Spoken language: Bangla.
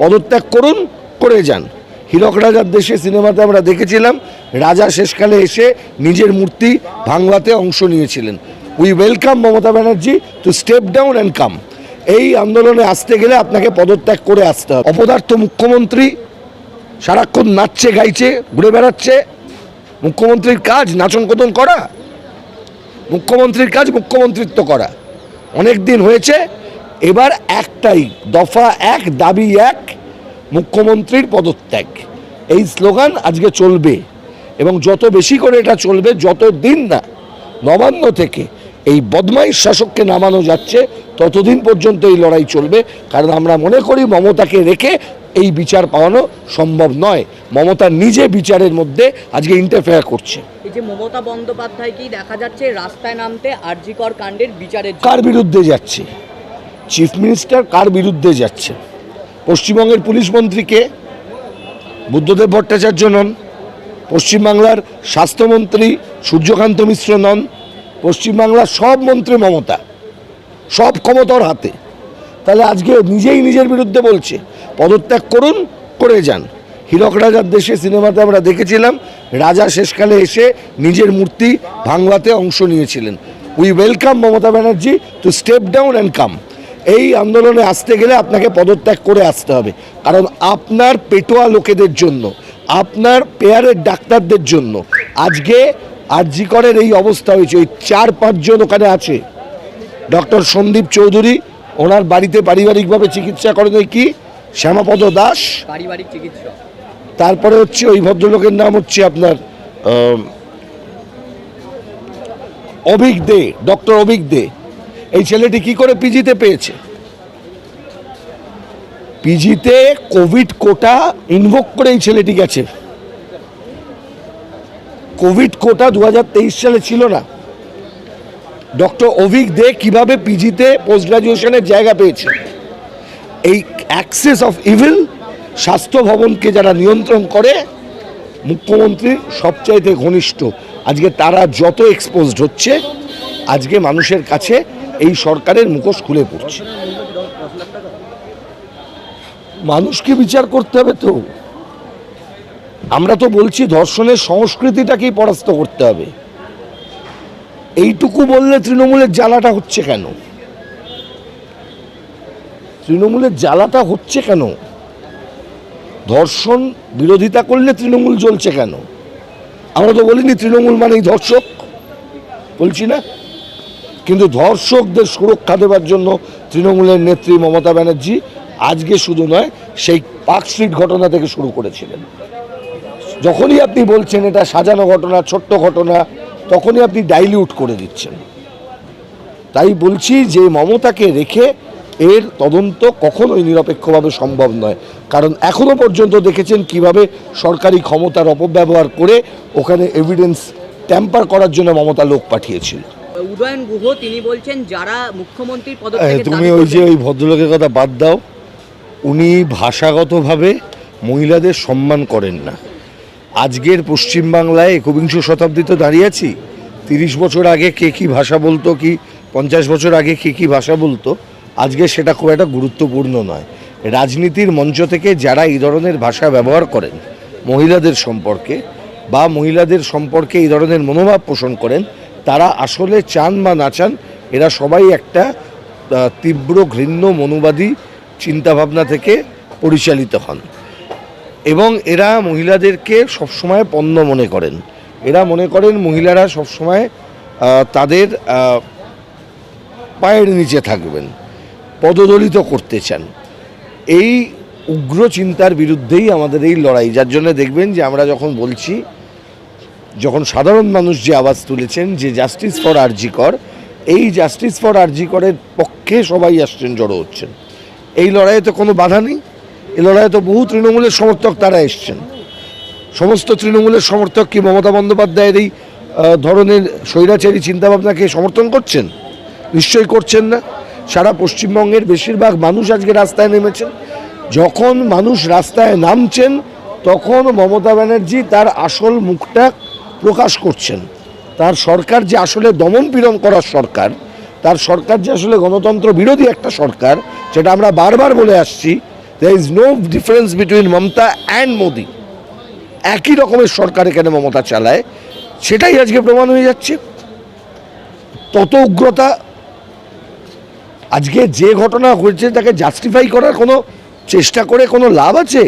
পদত্যাগ করুন, করে যান। হীরক রাজার দেশে সিনেমাতে আমরা দেখেছিলাম, রাজা শেষকালে এসে নিজের মূর্তি ভাঙবাতে অংশ নিয়েছিলেন। We welcome Mamata Banerjee to step down and come এই আন্দোলনে আসতে গেলে আপনাকে পদত্যাগ করে আসতে হবে। অপদার্থ মুখ্যমন্ত্রী সারাক্ষণ নাচছে, গাইছে, ঘুরে বেড়াচ্ছে। মুখ্যমন্ত্রীর কাজ নাচন কদন করা, মুখ্যমন্ত্রীর কাজ মুখ্যমন্ত্রিত্ব করা। অনেক দিন হয়েছে এবার একটাই দফা এক দাবি এক মুখ্যমন্ত্রীর পদত্যাগ। এই স্লোগান আজকে চলবে এবং যত বেশি করে এটা চলবে যত দিন না নবান্ন থেকে এই বদমাইশ শাসককে নামানো যাচ্ছে ততদিন পর্যন্ত এই লড়াই চলবে। কারণ আমরা মনে করি মমতাকে রেখে এই বিচার পাওয়ানো সম্ভব নয়। মমতা নিজে বিচারের মধ্যে আজকে ইন্টারফেয়ার করছে। এই যে মমতা বন্দ্যোপাধ্যায়কেই দেখা যাচ্ছে রাস্তায় নামতে আরজিকর কাণ্ডের বিচারের কার বিরুদ্ধে যাচ্ছে? চিফ মিনিস্টার কার বিরুদ্ধে যাচ্ছে? পশ্চিমবঙ্গের পুলিশ মন্ত্রীকে বুদ্ধদেব ভট্টাচার্য নন, পশ্চিমবাংলার স্বাস্থ্যমন্ত্রী সূর্যকান্ত মিশ্র নন, পশ্চিমবাংলার সব মন্ত্রী মমতা, সব ক্ষমতার হাতে। তাহলে আজকে নিজেই নিজের বিরুদ্ধে বলছে, পদত্যাগ করুন, করে যান। হীরক রাজার দেশে সিনেমাতে আমরা দেখেছিলাম, রাজা শেষকালে এসে নিজের মূর্তি ভাঙবাতে অংশ নিয়েছিলেন। We welcome Mamata Banerjee to step down and come এই আন্দোলনে আসতে গেলে আপনাকে পদত্যাগ করে আসতে হবে। কারণ আপনার পেটোয়া লোকেদের জন্য আপনার পেয়ারের ডাক্তারদের জন্য আজকে আরজিকরের এই অবস্থা হয়েছে। ওই চার পাঁচজন ওখানে আছে। ডক্টর সন্দীপ চৌধুরী ওনার বাড়িতে পারিবারিকভাবে চিকিৎসা করেন ওই কি? শ্যামাপদ দাস। পারিবারিক চিকিৎসক। তারপরে হচ্ছে ওই ভদ্রলোকের নাম হচ্ছে আপনার অভিক দে ডক্টর অভিক দে। এই ছেলেটি কি করে পিজিতে পেয়েছে? পিজিতে কোভিড কোটা ইনভোক করে এই ছেলেটি গেছে। কোভিড কোটা দু সালে ছিল না। ডক্টর অভিক দে কীভাবে পিজিতে পোস্ট গ্রাজুয়েশনের জায়গা পেয়েছে? এই অ্যাক্সেস অফ ইভিল স্বাস্থ্য ভবনকে যারা নিয়ন্ত্রণ করে মুখ্যমন্ত্রীর সবচাইতে ঘনিষ্ঠ। আজকে তারা যত এক্সপোজড হচ্ছে, আজকে মানুষের কাছে এই সরকারের মুখোশ খুলে পড়ছে। মানুষকে বিচার করতে হবে তো। আমরা তো বলছি ধর্ষণের সংস্কৃতিটাকেই পরাস্ত করতে হবে। এইটুকু বললে তৃণমূলের জ্বালাটা হচ্ছে কেন? তৃণমূলের জ্বালাটা হচ্ছে কেন? ধর্ষণ বিরোধিতা করলে তৃণমূল জ্বলছে কেন? আমরা তো বলিনি তৃণমূল মানেই ধর্ষক। বলছি না? কিন্তু ধর্ষকদের সুরক্ষা দেওয়ার জন্য তৃণমূলের নেত্রী মমতা ব্যানার্জি আজকে শুধু নয়, সেই পার্ক স্ট্রিট ঘটনা থেকে শুরু করেছিলেন। যখনই আপনি বলছেন এটা সাজানো ঘটনা, ছোট্ট ঘটনা, তখনই আপনি ডাইলিউট করে দিচ্ছেন। তাই বলছি যে মমতাকে রেখে এর তদন্ত কখনোই নিরপেক্ষভাবে সম্ভব নয়। কারণ এখনও পর্যন্ত দেখেছেন কীভাবে সরকারি ক্ষমতার অপব্যবহার করে ওখানে এভিডেন্স ট্যাম্পার করার জন্য মমতা লোক পাঠিয়েছিল। উদয়ন গুহ তিনি বলছেন যারা মুখ্যমন্ত্রীর তুমি ওই যে ওই ভদ্রলোকের কথা বাদ দাও। উনি ভাষাগতভাবে মহিলাদের সম্মান করেন না। আজকের পশ্চিমবাংলায় একবিংশ শতাব্দীতে দাঁড়িয়ে আছি। তিরিশ বছর আগে কে কী ভাষা বলতো কি পঞ্চাশ বছর আগে কে কী ভাষা বলতো আজকে সেটা খুব একটা গুরুত্বপূর্ণ নয়। রাজনীতির মঞ্চ থেকে যারা এই ধরনের ভাষা ব্যবহার করেন মহিলাদের সম্পর্কে বা মহিলাদের সম্পর্কে এই ধরনের মনোভাব পোষণ করেন তারা আসলে চান বা না চান, এরা সবাই একটা তীব্র ঘৃণ্য মনোবাদী চিন্তাভাবনা থেকে পরিচালিত হন। এবং এরা মহিলাদেরকে সবসময় পণ্য মনে করেন। এরা মনে করেন মহিলারা সবসময় তাদের পায়ের নিচে থাকবেন, পদদলিত করতে চান। এই উগ্র চিন্তার বিরুদ্ধেই আমাদের এই লড়াই, যার জন্য দেখবেন যে আমরা যখন বলছি যখন সাধারণ মানুষ যে আওয়াজ তুলেছেন যে জাস্টিস ফর আরজি কর, এই জাস্টিস ফর আরজি করের পক্ষে সবাই আসছেন, জড়ো হচ্ছেন। এই লড়াইয়ে তো কোনো বাধা নেই। এই লড়াইয়ে তো বহু তৃণমূলের সমর্থক তারা এসছেন। সমস্ত তৃণমূলের সমর্থক কি মমতা বন্দ্যোপাধ্যায়ের এই ধরনের স্বৈরাচারী চিন্তাভাবনাকে সমর্থন করছেন? নিশ্চয়ই করছেন না। সারা পশ্চিমবঙ্গের বেশিরভাগ মানুষ আজকে রাস্তায় নেমেছেন। যখন মানুষ রাস্তায় নামছেন, তখন মমতা ব্যানার্জি তার আসল মুখটা প্রকাশ করছেন। তার সরকার যে আসলে দমন পীড়ন করার সরকার, তার সরকার যে আসলে গণতন্ত্র বিরোধী একটা সরকার যেটা আমরা বারবার বলে আসছি there is no difference between Mamata and Modi. একই রকমের সরকার এখানে মমতা চালায়, সেটাই আজকে প্রমাণ হয়ে যাচ্ছে। তত উগ্রতা, আজকে যে ঘটনা হয়েছে তাকে জাস্টিফাই করার কোনো চেষ্টা করে কোনো লাভ আছে?